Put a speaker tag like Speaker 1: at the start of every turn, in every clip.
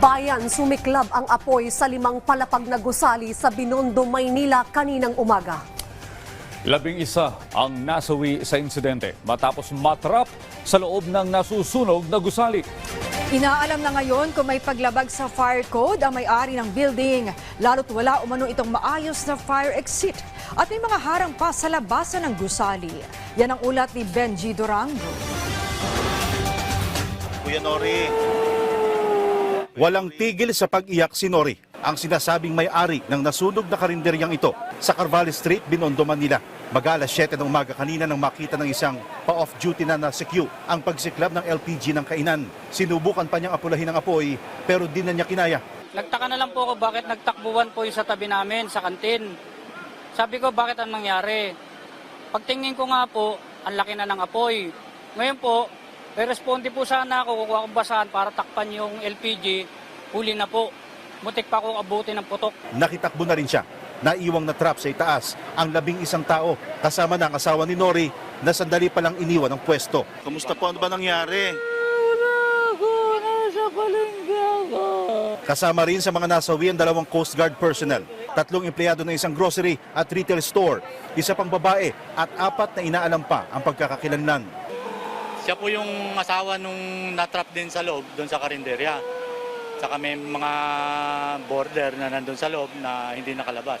Speaker 1: Bayan sumiklab ang apoy sa limang palapag na gusali sa Binondo, Maynila kaninang umaga.
Speaker 2: Labing isa ang nasawi sa insidente matapos matrap sa loob ng nasusunog na gusali.
Speaker 3: Inaalam na ngayon kung may paglabag sa fire code ang may-ari ng building, lalo't wala umano itong maayos na fire exit at may mga harang pa sa labasan ng gusali. Yan ang ulat ni Benji Durango.
Speaker 4: Kuya Nori. Walang tigil sa pag-iyak si Nori, ang sinasabing may-ari ng nasunog na karinderyang ito sa Carvalho Street, Binondo, Manila. Mag-alas 7 ng umaga kanina nang makita ng isang pa-off duty na nasa queue ang pagsiklab ng LPG ng kainan. Sinubukan pa niyang apulahin ang apoy pero di na niya kinaya.
Speaker 5: Nagtaka na lang po ako bakit nagtakbuhan po yung sa tabi namin, sa kantin. Sabi ko, bakit ang nangyari? Pagtingin ko nga po, ang laki na ng apoy. Ngayon po, may responde po sana ako, kukuha akong basahan para takpan yung LPG. Huli na po. Mutik pa ako abutin ng putok.
Speaker 4: Nakitakbo na rin siya. Naiwang na trap sa itaas ang labing isang tao kasama ng asawa ni Nori na sandali palang iniwan ng pwesto. Kamusta po? Ano ba nangyari? Kasama rin sa mga nasawi ang dalawang Coast Guard personnel, tatlong empleyado ng isang grocery at retail store, isa pang babae at apat na inaalam pa ang pagkakakilanlan.
Speaker 6: Siya po yung asawa nung natrap din sa loob, doon sa karinderya. Saka may mga border na nandun sa loob na hindi nakalabas.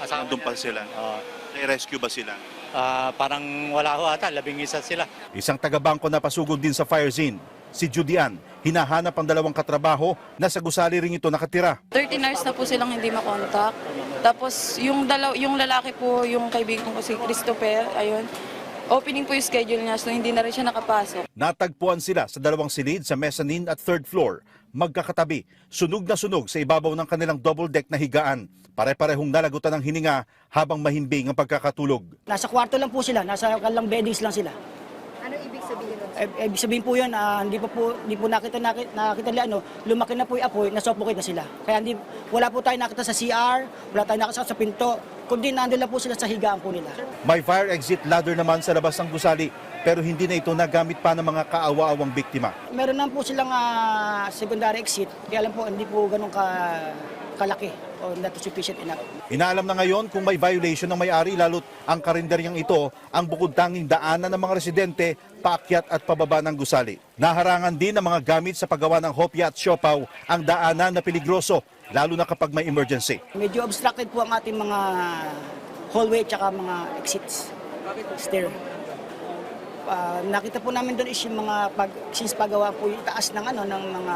Speaker 6: Asawa
Speaker 4: Nandun pa
Speaker 6: niya.
Speaker 4: sila?
Speaker 6: Oo.
Speaker 4: Rescue ba sila?
Speaker 6: Ah, parang wala ho ata, labing isa sila.
Speaker 4: Isang taga-bangko na pasugod din sa fire scene, si Judian. Hinahanap ang dalawang katrabaho na sa gusali rin ito nakatira.
Speaker 7: 13 hours na po silang hindi makontak. Tapos yung dalaw yung lalaki po, yung kaibigan ko si Christopher, ayun. Opening po yung schedule niya, so hindi na rin siya nakapasok.
Speaker 4: Natagpuan sila sa dalawang silid sa mezzanine at third floor. Magkakatabi, sunog na sunog sa ibabaw ng kanilang double-deck na higaan. Pare-parehong nalagutan ng hininga habang mahimbing ang pagkakatulog.
Speaker 8: Nasa kwarto lang po sila, nasa kalang beddings lang sila.
Speaker 9: Ano ibig sabihin nun?
Speaker 8: Eh, ibig sabihin po yun, ah, hindi pa po, hindi po nakita, nakita, nakita nila, ano, lumaki na po yung apoy, nasuffocate na sila. Kaya hindi, wala po tayo nakita sa CR, wala tayo nakita sa pinto, kundi nandun lang po sila sa higaan po nila.
Speaker 4: May fire exit ladder naman sa labas ng gusali pero hindi na ito nagamit pa ng mga kaawa-awang biktima.
Speaker 8: Meron naman po silang ah, secondary exit, kaya alam po, hindi po ganun ka, kalaki o not sufficient enough.
Speaker 4: Inaalam na ngayon kung may violation ng may-ari lalo't ang karinderyang ito ang bukod tanging daanan ng mga residente paakyat at pababa ng gusali. Naharangan din ng mga gamit sa paggawa ng hopya at siopaw ang daanan na peligroso lalo na kapag may emergency.
Speaker 8: Medyo obstructed po ang ating mga hallway at mga exits. Stair. Ah, nakita po namin doon is yung mga pag, since paggawa po yung taas ng ano ng mga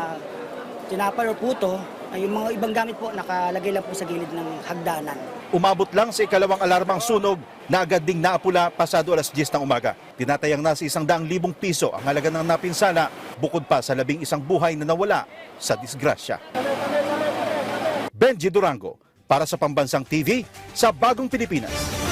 Speaker 8: tinapay or puto, ay yung mga ibang gamit po nakalagay lang po sa gilid ng hagdanan.
Speaker 4: Umabot lang sa ikalawang alarmang sunog na agad ding naapula pasado alas 10 ng umaga. Tinatayang nasa isang daang libong piso ang halaga ng napinsala bukod pa sa labing isang buhay na nawala sa disgrasya. Benji Durango para sa Pambansang TV sa Bagong Pilipinas.